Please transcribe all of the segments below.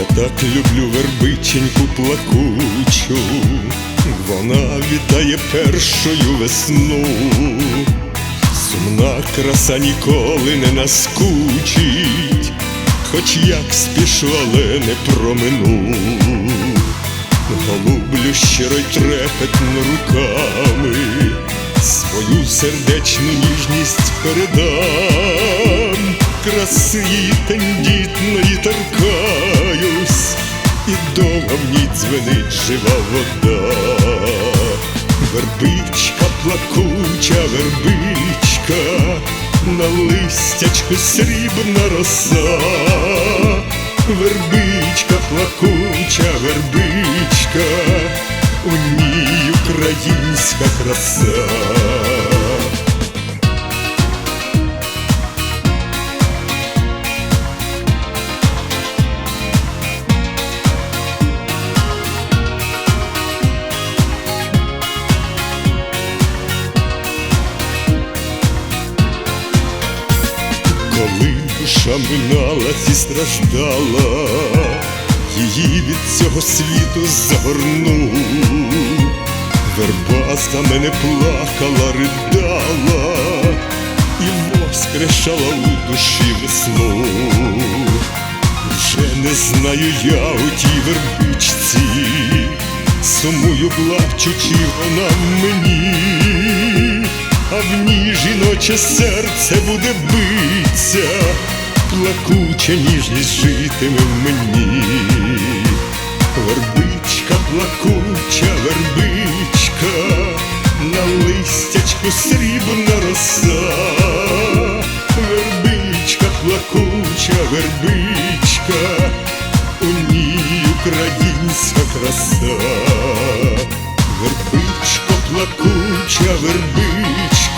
так люблю вербиченьку плакучу, вона вітає першою весну, сумна краса ніколи не наскучить, хоч як спішу, але не промину. Голублю щиро й трепетно руками, свою сердечну ніжність передам, краси її тендітної торкаюсь, і дома в ній дзвенить жива вода. Вербичка плакуча, вербичка, на листячку срібна роса. Вербичка плакуча, вербичка, у ній українська краса. Коли душа минала і страждала, її від цього світу загорнув, верба за мене плакала, ридала. І воскрешала у душі весну. Вже не знаю я у тій вербичці, сумую плачучи вона мені, а в ній жіноче серце буде биться, плакуча ніжність житиме в мені. Вербичка, плакуча, вербичка, на листячку срібна роса. Вербичка, плакуча, вербичка, у ній українська краса. Вербичко, плакуча,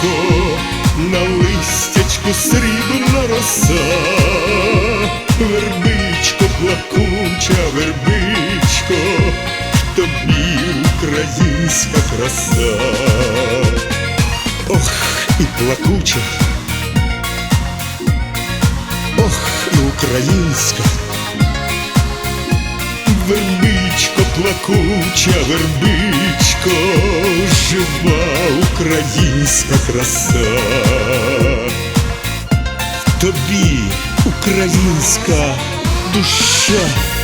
вербичко, на листячку срібна роса. Вербичко, плакуча, вербичко, тобі українська краса. Ох, і плакуча, ох, і українська. Вербичко, плакуча, вербичко, жива українська краса. Тобі українська душа.